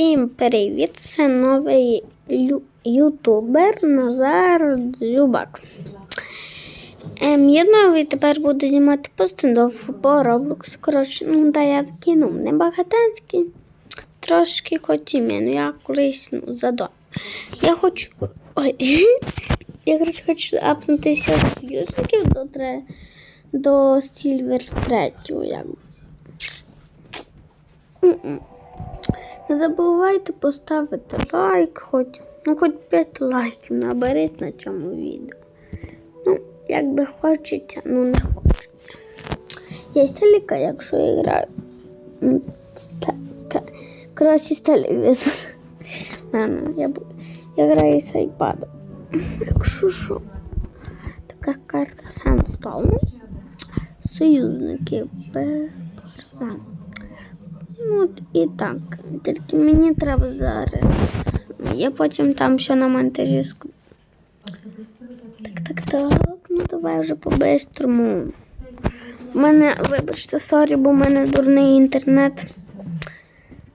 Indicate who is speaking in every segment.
Speaker 1: Всім привіт! Це новий ютубер Назар Дзюбак. Ем, я новий тепер буду знімати постендов по Роблоксу. Коротше, ну да, я ну, не багатенський. Трошки хотім, я, ну я колись ну, задо. Я хочу. Ой. Я коротше хочу апнутися в союзників до, тре... до Сільвер 3. Якби. Не забувайте поставити лайк, хоч, ну, хоч 5 лайків наберіть на цьому відео. Ну, як би хочеться, ну не хочеться. Є телека, якщо я граю. Та- Коротше, з телевізора. Ладно, я, я граю з айпада. Якщо що. Така карта Сандстоун. Союзники. Б-. Ну, от і так. Тільки мені треба зараз. Я потім там все на монтажі. Так, так, так. Ну давай вже по-бистрому. У мене, вибачте, сорі, бо в мене дурний інтернет.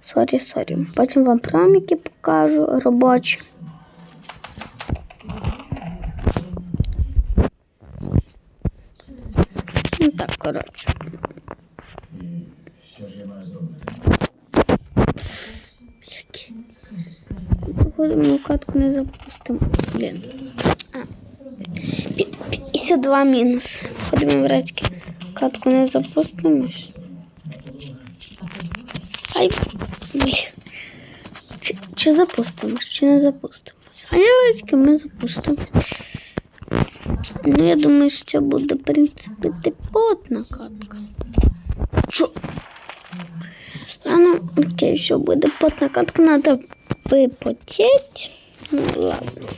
Speaker 1: Сорі, сорі. Потім вам проміки покажу робочі. Ну так, коротше. Які? Походимо катку не запустимо. Блін. А. Пі- 52 мінус. Ходимо в речки. Катку не запустимо. Ай, блін. Чи, чи запустимо, чи не запустимо? А я речки ми запустимо. Ну, я думаю, що це буде, в принципі, типотна катка. Чо? Ну, окей, все буде потна катка, надо випотеть. Ну ладно.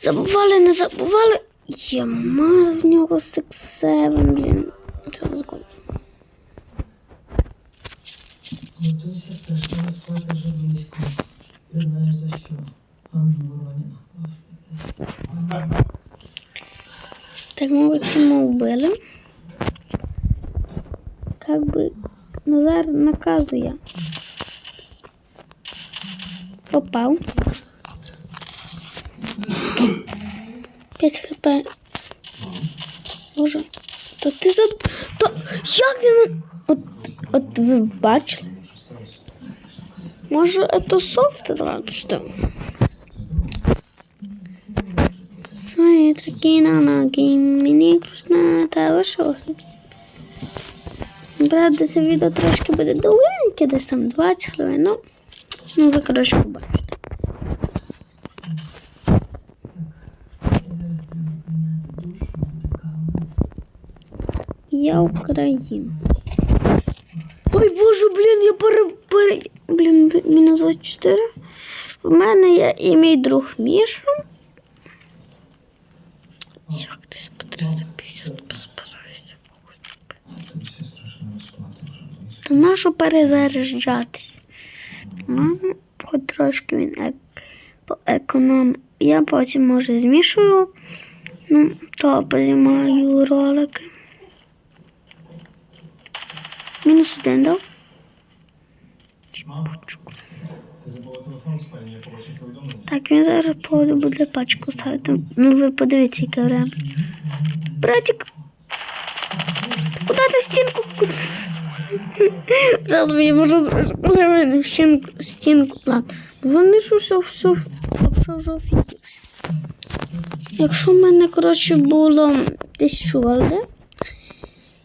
Speaker 1: Забували, не забували. Єма в нього 6-7, блін. Зараз гол.
Speaker 2: Готуйся страшно спати вже близько. Ти знаєш за що. Анна Вороніна.
Speaker 1: Так мовити, ми вбили. Как би Назар наказує. Попав. 5 хп. Боже. То ти за. То як я. От, от ви бачили? Може, это софт одразу що? Свої такі на ноги, мені грустно та вийшов. Правда, це відео трошки буде довгеньке, десь там 20 хвилин, ну, ну ви, коротше, побачите. Я Україна. Ой, боже, блін, я пере... пере... Блін, мінус 24. В мене є і мій друг Міша. Як ти потрібно 50 позбираєшся?
Speaker 3: А тут все страшно розплати вже близько.
Speaker 1: Нащо перезаряджатись? Ну, хоч трошки він ек... економ. Я потім, може, змішую. Ну, то познімаю ролики. Мінус один дав. Так, він зараз походу буде пачку ставити. Ну ви подивіться, яке время. Братик! Куди ти стінку? Зараз мені може коли в стінку, стінку. Вони ж усе, все, вже офігіли. Якщо в мене, коротше, було тисячу голди,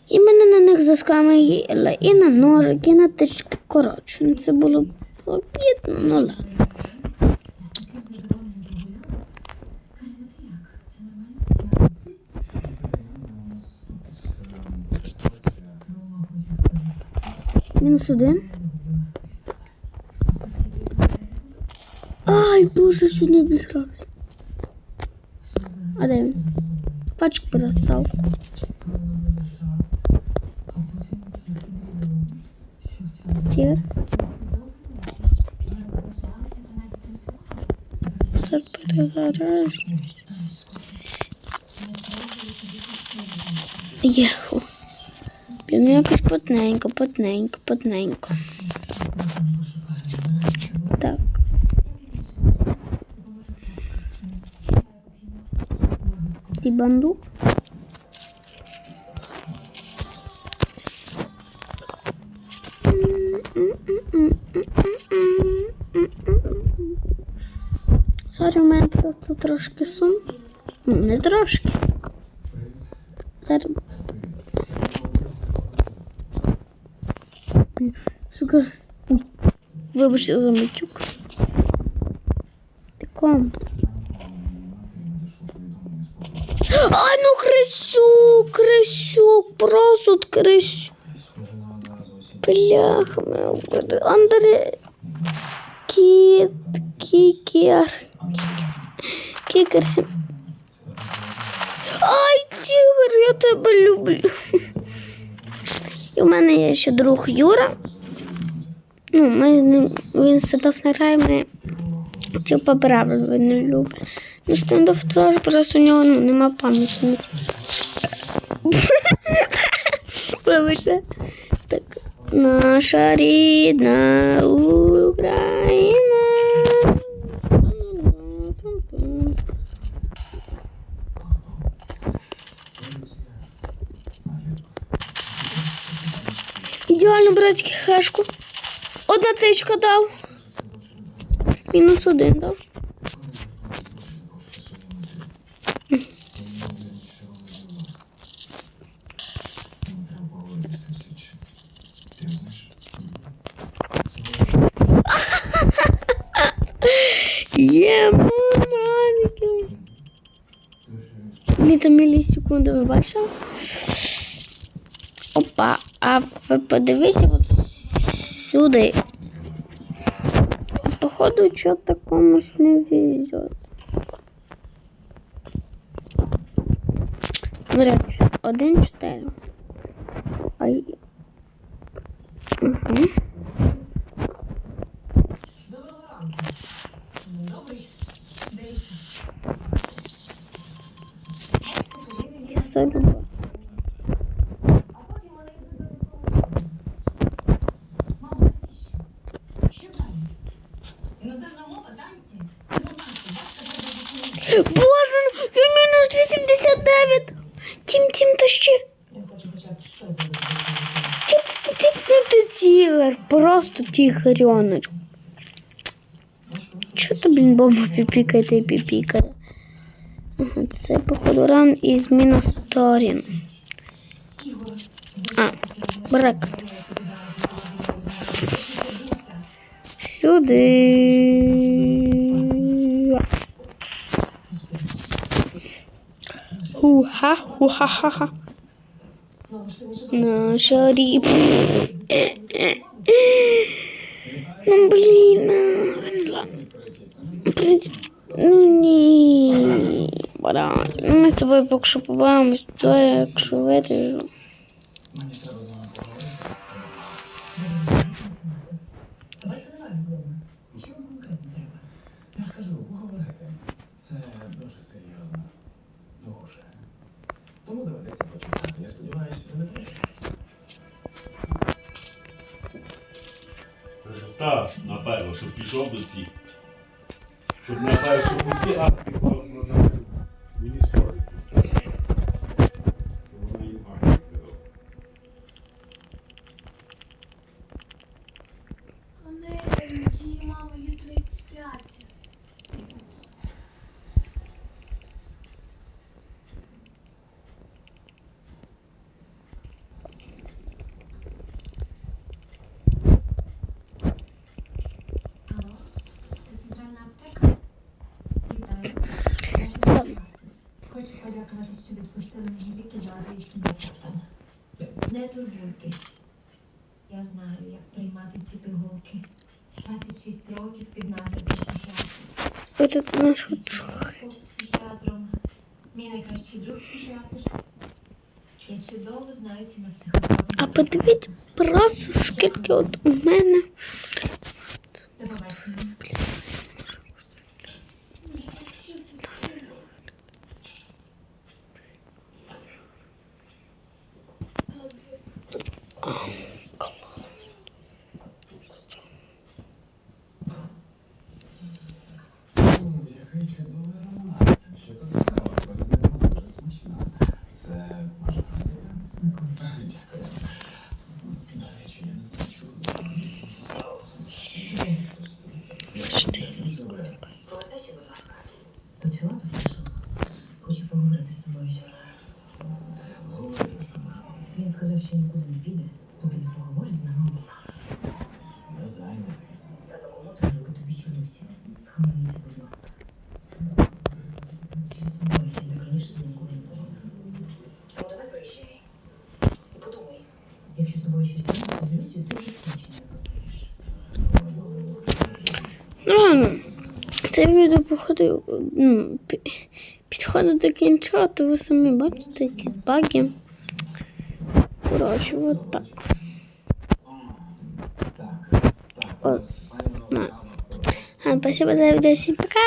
Speaker 1: і мене на них заскамили і на ножик, і на тички. Коротше, ну це було обідно, ну ладно. Мінус один. Ай, боже, що не обісрався. А де він? Пачку перестав. Зараз перезаряджу. Єху. Ну, якось потненько, потненько, потненько. Так. Ти бандук? Сорі, у мене просто трошки сум. Ну, не трошки. Сука. Ой, Вибачте за матюк. Ти ком? Ай, ну крисюк, крисюк, просто крисюк. Бляха, мене Андре. Кіт, кікер. Кікер. Ай, тігр, я тебе люблю. І в мене є ще друг Юра. Ну, ми, він сидав на типу правил він не любить. Ну, стендов теж просто у нього ну, нема пам'яті. Вибачте. Так. Наша рідна Україна. Ідеально, братики, хешку. Одна тичка дав. Мінус один дав. Є, маманики. Мені там мілісекунди, ви бачили? Опа, а ви подивіться от сюди. Походу, что-то комусь не везет. Чи. Один чотири. Ай. Угу. Я ставлю.
Speaker 2: А потім вони йдуть до Мама, навіщо? Що далі? Іноземна мова, танці. Це нормально. Бачите, треба допомогти.
Speaker 1: Боже, він мінус 89. Тім, тім, та ще.
Speaker 2: Я хочу хоча б щось зробити.
Speaker 1: Тіп, тіп, ну ти тігр. Просто тігреночок. Чого ти, блін, бомба піпікає та й це, походу, ран із мінус сторін.
Speaker 2: Ігор,
Speaker 1: А, брак. Сюди. Хуха, хуха-ха-ха. Наша. Ну, блін. ну, ні. Бара. Ну, Ми з тобою поки що побавимось, то якщо виріжу.
Speaker 2: Що?
Speaker 3: Я серйозно. Дуже. Тому доведеться почекати. Я сподіваюся, ви не проти.
Speaker 4: Так, напевно, щоб пішов до ці. Щоб напевно, щоб усі акції
Speaker 5: що відпустили ліки з азійським рецептом. Не турбуйтесь. Я знаю, як приймати ці пігулки. 26 років під наглядом психіатра. Психіатром. Мій найкращий друг психіатр. Я чудово знаюся на
Speaker 1: А
Speaker 5: психотропах.
Speaker 1: подивіться просто скільки от у мене.
Speaker 3: це цікаво, вона. Це може бути. Дякую.
Speaker 2: До речі, я Хочу поговорити з тобою.
Speaker 3: Говори з ним.
Speaker 2: Він сказав, що нікуди не піде, поки не поговорить з нами.
Speaker 1: Ну, Ладно, це відео походив, ну, підходить до кінця, то ви самі бачите якісь баги. Коротше, от так. От. А, спасибо за видео, всем пока!